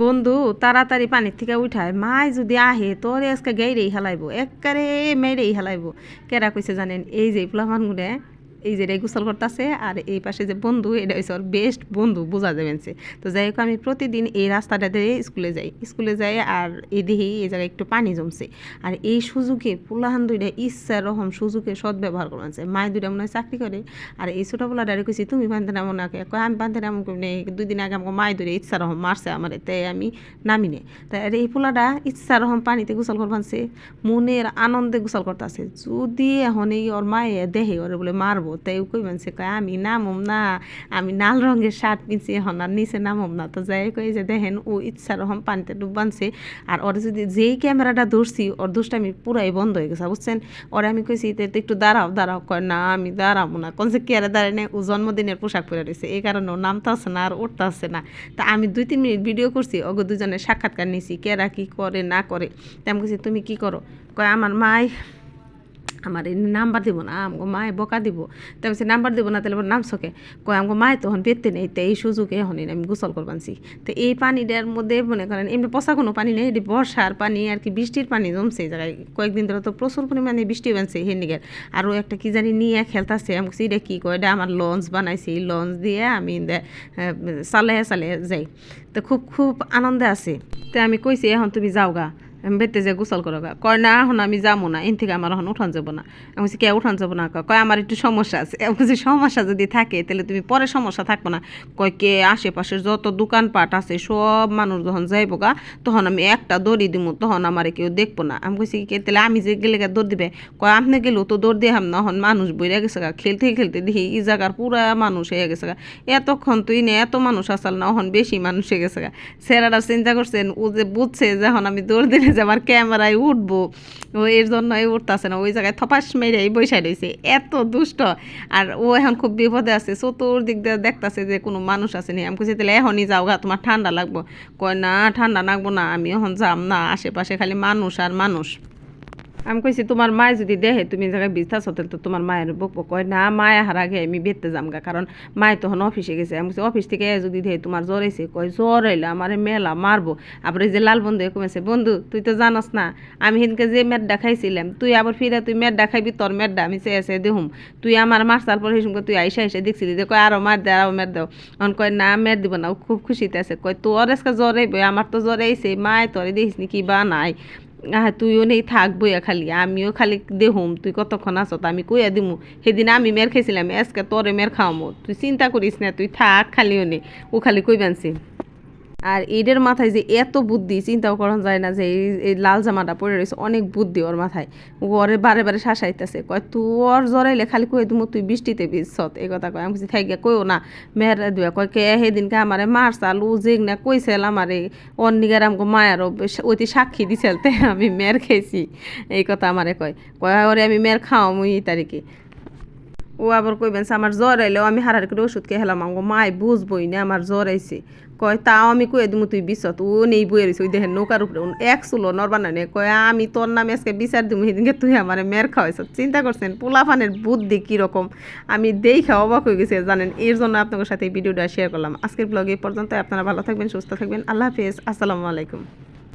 বন্ধু, তাড়াতাড়ি পানির থেকে উঠায়। মাই যদি আহে, তোর আজকে গেইরেই হেলাইব একবারে মেরেই হেলাইব। কেরা কইছে জানেন? এই যে ফুলামানগুনে এই যে গোসল করতেছে আর এই পাশে যে বন্ধু, এটা হচ্ছে ওর বেস্ট বন্ধু, বোঝা যাবেন সে তো যাই হোক, আমি প্রতিদিন এই রাস্তাটা দিয়ে স্কুলে যাই। স্কুলে যাই আর এই দেখি এই জায়গায় একটু পানি জমছে। আর এই সুযোগে পোলাহান দুইটা ইচ্ছা রকম সুযোগে সৎ ব্যবহার করেছে মায় দুইটা মনে হয় চাকরি করে। আর এই ছোটো পোলা ডারে কইছি, তুমি বান্ধে না কয়, আমি বান্ধে নামো কই নেই। দুই দিন আগে আমাকে মায় ধরে ইচ্ছা রকম মারছে আমার, তাই আমি নামি নে তাই আর এই পোলাটা ইচ্ছা রকম পানিতে গোসল করবানছে। মনের আনন্দে গোসল করতেছে। যদি এখন এই ওর মায়ে দেহে ওরে বলে মারবো তাই কই মানছে কয় আমি নামম না, আমি নাল রঙের শার্ট পিনছি এখন, আর নিচে নামম না। তো যাই কই যে দেখেন, ও ইচ্ছা রকম পানিতে ডুব বানছে। আর ওর যদি যেই ক্যামেরাটা ধরছি, ওর দোষটা আমি পুরাই বন্ধ হয়ে গেছে, বুঝছেন? ওরে আমি কইছি, "তে একটু দাঁড়াও দাঁড়াও। কয়, না, আমি দাঁড়াবো না। কোন যে কেয়ারে দাঁড়ায় না ও জন্মদিনের পোশাক পরে রয়েছে। এই কারণে ও নামতে আসে না, আর উঠতে আসে না। তা আমি দুই, তিন মিনিট ভিডিও করছি, ওগো দুজনের সাক্ষাৎকার নিছি কেরা কি করে, না করে। তেমন কইছি, তুমি কি করো? কয়, আমার মাই আমার এই নাম্বার দিব না, আমগো মায়ে বকা দিব। তারপর সে নাম্বার দিব না, তাহলে নাম সকে কয়, আমগো মায়ে তখন পেতে নেই, তো এই সুযোগে এখন আমি গোসল করবানছি। তো এই পানিটার মধ্যে মনে করেন, এমনি পচা কোনো পানি নেই, এটি বর্ষার পানি, আর কি বৃষ্টির পানি জমছে এই জায়গায়। কয়েকদিন ধরে তো প্রচুর পরিমাণে বৃষ্টি বানছে হেনিগের আরও একটা কি জানি নিয়ে খেলতাছে আমি এটা কী কয়, এটা আমার লঞ্চ বানাইছি লঞ্চ দিয়ে আমি চালে চালে যাই। তো খুব খুব আনন্দে আছে। তো আমি কইছি, এখন তুমি যাও গা বেতে যে গোসল করো কয়, না, এখন আমি যাব না। এন থেকে আমার এখন উঠান যাব না। আমি বলছি কে উঠান যাব না? কয় আমার একটু সমস্যা আছে। আমি বলছি সমস্যা যদি থাকে, তাহলে তুমি পরে সমস্যা থাকব না। কয়, কে, আশেপাশের যত দোকানপাট আছে, সব মানুষ যখন যাইবো গা, তখন আমি একটা দড়ি দিব তখন আমার কেউ দেখব না। আমি কইছি, কে, তাহলে আমি যে গেলে গা দৌড় দিবে? কয়, আপনি গেলেও তো দৌড় দিয়ে না, এখন মানুষ বইরা গেছে গা। খেলতে খেলতে দেখি এই জায়গার পুরা মানুষ হয়ে গেছে গা। এতক্ষণ তুই না এত মানুষ আসাল না, এখন বেশি মানুষ হয়ে গেছে গা। স্যারারা চিন্তা করছেন, ও যে বুঝছে যে এখন আমি দৌড় দিলে যে আমার ক্যামেরায় উঠবো, ও এর জন্যই উঠতেছে না, ওই জায়গায় থপাস মেরেই বৈশাই রয়েছে এত দুষ্ট। আর ও এখন খুব বিপদে আছে, চতুর্দিক দিয়ে দেখতেছে যে কোনো মানুষ আছে নি। আমি তাহলে এখনই যাও গা, তোমার ঠান্ডা লাগবো। কয়, না, ঠান্ডা লাগবো না, আমি এখন যাম না, আশেপাশে খালি মানুষ আর মানুষ। আমি কইছি তোমার মায় যদি দেহে, তুমি জায়গায় বিস্তাস হতে তো তোমার মায়ের বকবো কয়, না, মায় হার আগে আমি বেরতে যাম গা কারণ মায় তখন অফিসে গেছে। আমি অফিস থেকে যদি দেহে তোমার জ্বর এসে কয় জ্বর এলে আমার মেলা মারবো আবার যে লাল বন্ধু কমেছে, বন্ধু, তুই তো জানাস না, আমি সেদিনকে যে মেডটা খাইছিলাম, তুই আবার ফিরে তুই মেডটা খাইবি তোর মেডটা আমি চেয়ে চেয়ে দেহুম তুই আমার মার্চাল পরে সেই তুই আইসা আইসা দেখছিলি যে, কয় আরও মার দে আরও মের দাও। এখন কয়, না মের দিব না। খুব খুশিতে আছে, কয় তোর আজকে জ্বর আমার তো জ্বর আইছে মায় তোরে দেখিস নি কি বা নাই। তুইও নেই থাকব খালি, আমিও খালি দেহুম, তুই কতক্ষণ আসো আমি কইয়া দিমু। সেদিন আমি মের খেয়েছিলাম এসকে তোরে মের খাওয়ামো। তুই চিন্তা করিস না, তুই থাক, খালিও নে, ও খালি কইবানছি। আর এদের মাথায় যে এত বুদ্ধি, চিন্তাও করা যায় না যে এই লাল জামাটা পরে রয়েছে, অনেক বুদ্ধি ওর মাথায়। ওরে বারে বারে শাসাইতেছে, কয় তোর জরাইলে খালি কয়ে তুমি তুই বৃষ্টিতে বিছত এই কথা কয়। আমি বলছি থাকি কইও না, মেয়ের দুয়া, কয়, কে সেদিনকে আমারে মারছাল ও যে না কইছিল আমারে? অন নিগার আমাকে মায়ারও অতি সাক্ষী দিছিল তে আমি মেয়ের খেয়েছি। এই কথা আমারে কয়। কয়, ওরে আমি মেয়ের এই তারিখে। ও আবার কইবেন আমার জ্বর আইলেও আমি হারার করে ওষুধ খেয়ে হেলাম। আমার মায় বুঝবই না আমার জ্বর আইছে। কয়, তাও আমি কয়ে দিমু, তুই বিছত ও নেই বইয়ে রয়েছে ওই দেখেন নৌকার উপরে। এক চুলো নরবা না নে কয়, আমি তোর নামে আজকে বিচার দিমু, সেদিনকে তুই আমার মের খাওয়াইছ চিন্তা করছেন, পোলাফানের বুদ্ধি কীরকম আমি দেখে অবাক হয়ে গেছে, জানেন, এর জন্য আপনাদের সাথে এই ভিডিওটা শেয়ার করলাম। আজকের ব্লগ এই পর্যন্ত আপনারা ভালো থাকবেন, সুস্থ থাকবেন। আল্লাহ হাফেজ, আসসালামু আলাইকুম।